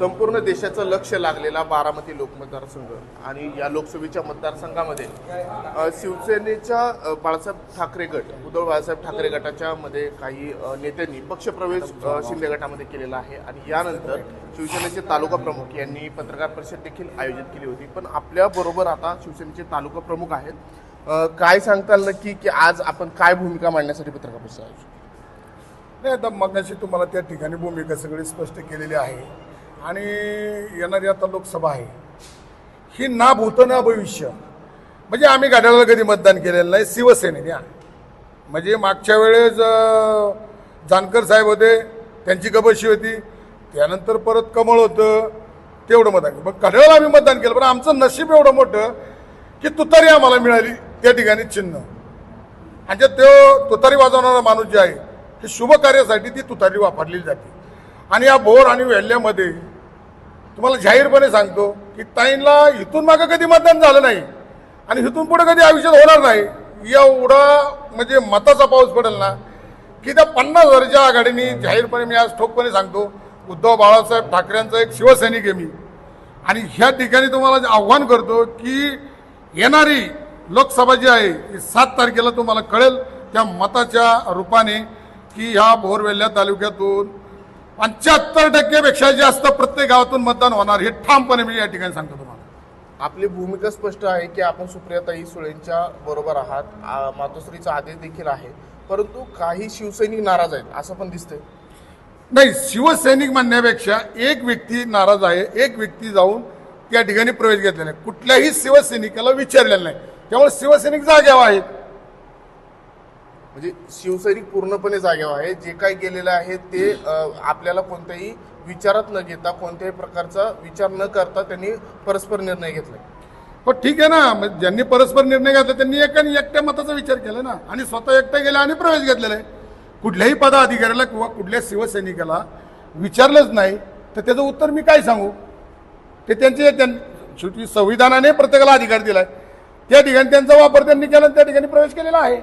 संपूर्ण देशाचं लक्ष लागलेला बारामती लोकमतदारसंघ आणि या लोकसभेच्या मतदारसंघामध्ये शिवसेनेच्या बाळासाहेब ठाकरे गट उद्धव बाळासाहेब ठाकरे गटाच्या मध्ये काही नेत्यांनी पक्षप्रवेश शिंदे गटामध्ये केलेला आहे. आणि यानंतर शिवसेनेचे तालुका प्रमुख यांनी पत्रकार परिषद देखील आयोजित केली होती. पण आपल्या बरोबर आता शिवसेनेचे तालुका प्रमुख आहेत. काय सांगताल नक्की की आज आपण काय भूमिका मांडण्यासाठी पत्रकार परिषद आयोजित नाही आता मगाशी तुम्हाला त्या ठिकाणी भूमिका सगळी स्पष्ट केलेली आहे. आणि येणारी आता लोकसभा आहे. ही ना भूतं ना भविष्य. म्हणजे आम्ही गाड्याला कधी मतदान केलेलं नाही शिवसेनेने म्हणजे मागच्या वेळेस जानकर साहेब होते त्यांची गबशी होती त्यानंतर परत कमळ होतं तेवढं मतदान केलं. पण घड्याळाला आम्ही मतदान केलं पण आमचं नशीब एवढं मोठं की तुतारी आम्हाला मिळाली त्या ठिकाणी चिन्ह. आणि तो तुतारी वाजवणारा माणूस जे आहे हे शुभ कार्यासाठी ती तुतारी वापरली जाते. आणि या बोर आणि वेल्ल्यामध्ये तुम्हाला जाहीरपणे सांगतो की ताईंला इथून मागं कधी मतदान झालं नाही आणि इथून पुढे कधी आयुष्यात होणार नाही एवढा म्हणजे मताचा पाऊस पडेल ना की त्या पन्नास हजारच्या आघाडीने जाहीरपणे मी आज ठोकपणे सांगतो उद्धव बाळासाहेब ठाकरेंचा एक शिवसैनिक आहे मी. आणि ह्या ठिकाणी तुम्हाला आव्हान करतो की येणारी लोकसभा जी आहे ती सात तारखेला तुम्हाला कळेल त्या मताच्या रूपाने की ह्या बोरवेल्ल्या तालुक्यातून पंच्याहत्तर टक्केपेक्षा जास्त प्रत्येक गावातून मतदान होणार हे ठामपणे मी या ठिकाणी सांगतो तुम्हाला. आपली भूमिका स्पष्ट आहे की आपण सुप्रियाताई सुळेंच्या बरोबर आहात. मातोश्रीचा आदेश देखील आहे. परंतु काही शिवसैनिक नाराज आहेत असं पण दिसतंय. नाही शिवसैनिक म्हणण्यापेक्षा एक व्यक्ती नाराज आहे एक व्यक्ती जाऊन त्या ठिकाणी प्रवेश घेतलेला आहे. कुठल्याही शिवसैनिकाला विचारलेलं नाही. त्यामुळे शिवसैनिक जाग्यावर आहेत. म्हणजे शिवसैनिक पूर्णपणे जागेवर आहे. जे काय गेलेलं आहे ते आपल्याला कोणत्याही विचारात न घेता कोणत्याही प्रकारचा विचार न करता त्यांनी परस्पर निर्णय घेतला. हो ठीक आहे ना. मग ज्यांनी परस्पर निर्णय घेतला त्यांनी एकाने एकट्या मताचा विचार केला ना. आणि स्वतः एकटा गेला आणि प्रवेश घेतलेला आहे. कुठल्याही पदाधिकाऱ्याला किंवा कुठल्या शिवसैनिकाला विचारलंच नाही तर त्याचं उत्तर मी काय सांगू? ते त्यांचे त्यां- शेवटी संविधानाने प्रत्येकाला अधिकार दिला आहे त्या ठिकाणी त्यांचा वापर त्यांनी केला त्या ठिकाणी प्रवेश केलेला आहे.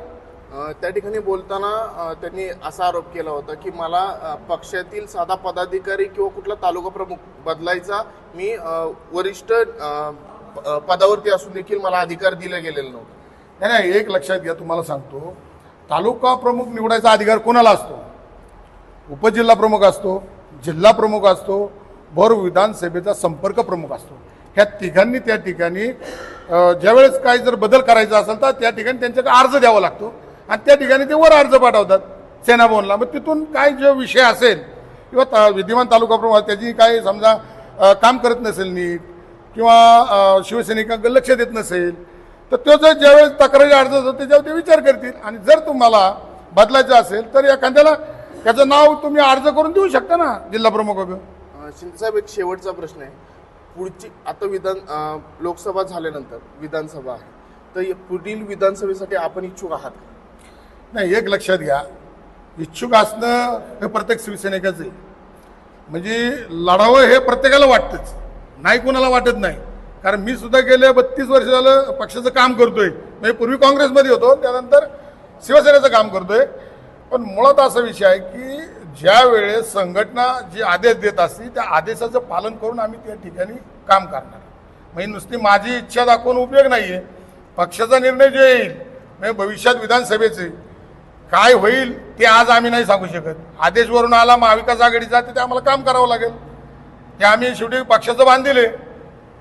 त्या ठिकाणी बोलताना त्यांनी असा आरोप केला होता की मला पक्षातील साधा पदाधिकारी किंवा कुठला तालुका प्रमुख बदलायचा मी वरिष्ठ प- पदावरती असून देखील मला अधिकार दिला गेलेला नव्हता. नाही नाही एक लक्षात घ्या तुम्हाला सांगतो. तालुका प्रमुख निवडायचा अधिकार कोणाला असतो? उपजिल्हा प्रमुख असतो जिल्हा प्रमुख असतो भर विधानसभेचा संपर्क प्रमुख असतो. ह्या तिघांनी त्या ठिकाणी ज्यावेळेस काही जर बदल करायचा असेल तर त्या ठिकाणी त्यांच्याकडे अर्ज द्यावा लागतो. आणि त्या ठिकाणी ते वर अर्ज पाठवतात सेनाभवनला. मग तिथून काय जो विषय असेल किंवा ता- विद्यमान तालुका प्रमुख त्याची काही समजा काम करत नसेल नीट किंवा शिवसैनिकांकडे लक्ष देत नसेल तर तो जर ज्यावेळेस तक्रारी अर्ज होतो त्याच्यावर ते विचार करतील. आणि जर तुम्हाला बदलायचं असेल तर एखाद्याला त्याचं नाव तुम्ही अर्ज करून देऊ शकता ना जिल्हा प्रमुख शिंदेसाहेब एक शेवटचा प्रश्न आहे. पुढची आता विधान लोकसभा झाल्यानंतर विधानसभा आहे तर पुढील विधानसभेसाठी आपण इच्छुक आहात का? नाही एक लक्षात घ्या. इच्छुक असणं हे प्रत्येक शिवसैनिकाचं आहे. म्हणजे लढावं हे प्रत्येकाला वाटतंच. नाही कोणाला वाटत नाही. कारण मी सुद्धा गेले बत्तीस वर्ष झालं पक्षाचं काम करतोय. म्हणजे पूर्वी काँग्रेसमध्ये होतो त्यानंतर शिवसेनेचं काम करतोय. पण मुळात असा विषय आहे की ज्या वेळेस संघटना जे आदेश देत असते त्या आदेशाचं पालन करून आम्ही त्या ठिकाणी काम करणार. म्हणजे नुसती माझी इच्छा दाखवून उपयोग नाही आहे पक्षाचा निर्णय जो येईल म्हणजे भविष्यात विधानसभेचे काय होईल ते आज आम्ही नाही सांगू शकत. आदेशवरून आला महाविकास आघाडीचा ते आम्हाला काम करावं लागेल. ते आम्ही शेवटी पक्षाचं बांधिले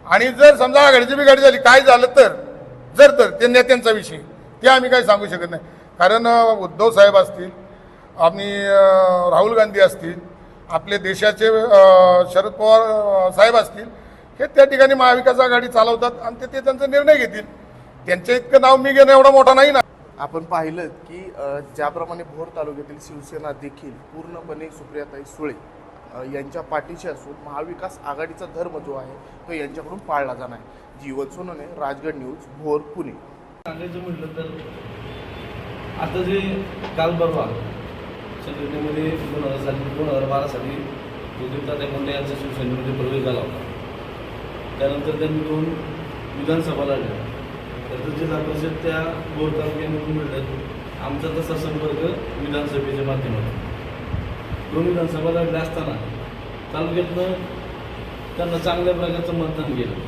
आणि जर समजा आघाडीची बिघाडी झाली काय झालं तर जर तर ते नेत्यांचा विषय. ते आम्ही काही सांगू शकत नाही. कारण उद्धव साहेब असतील आम्ही राहुल गांधी असतील आपले देशाचे शरद पवार साहेब असतील हे त्या ठिकाणी महाविकास आघाडी चालवतात आणि ते ते त्यांचा निर्णय घेतील. त्यांच्या इतकं नाव मी घेणं एवढा मोठा नाही ना. आपण पाहिलं की ज्याप्रमाणे भोर तालुक्यातील शिवसेना देखील पूर्णपणे सुप्रियाताई सुळे यांच्या पाठीशी असून महाविकास आघाडीचा धर्म जो आहे तो यांच्याकडून पाळला जाणार आहे. जीवन सोनने राजगड न्यूज भोर पुणे. सांगायचं म्हटलं तर आता जे काल परवा संघटनेमध्ये दोन हजार साली दोन हजार बारा साली उद्धवतात्या मुंडे यांचा शिवसेनेमध्ये प्रवेश झाला होता. त्यानंतर त्यांनी दोन विधानसभा लढल्या. तर जिल्हा परिषद त्या बोर तालुक्यामधून मिळतात. आमचा तसा संपर्क विधानसभेच्या माध्यमातून. दोन विधानसभा लढल्या असताना तालुक्यातनं त्यांना चांगल्या प्रकारचं मतदान केलं.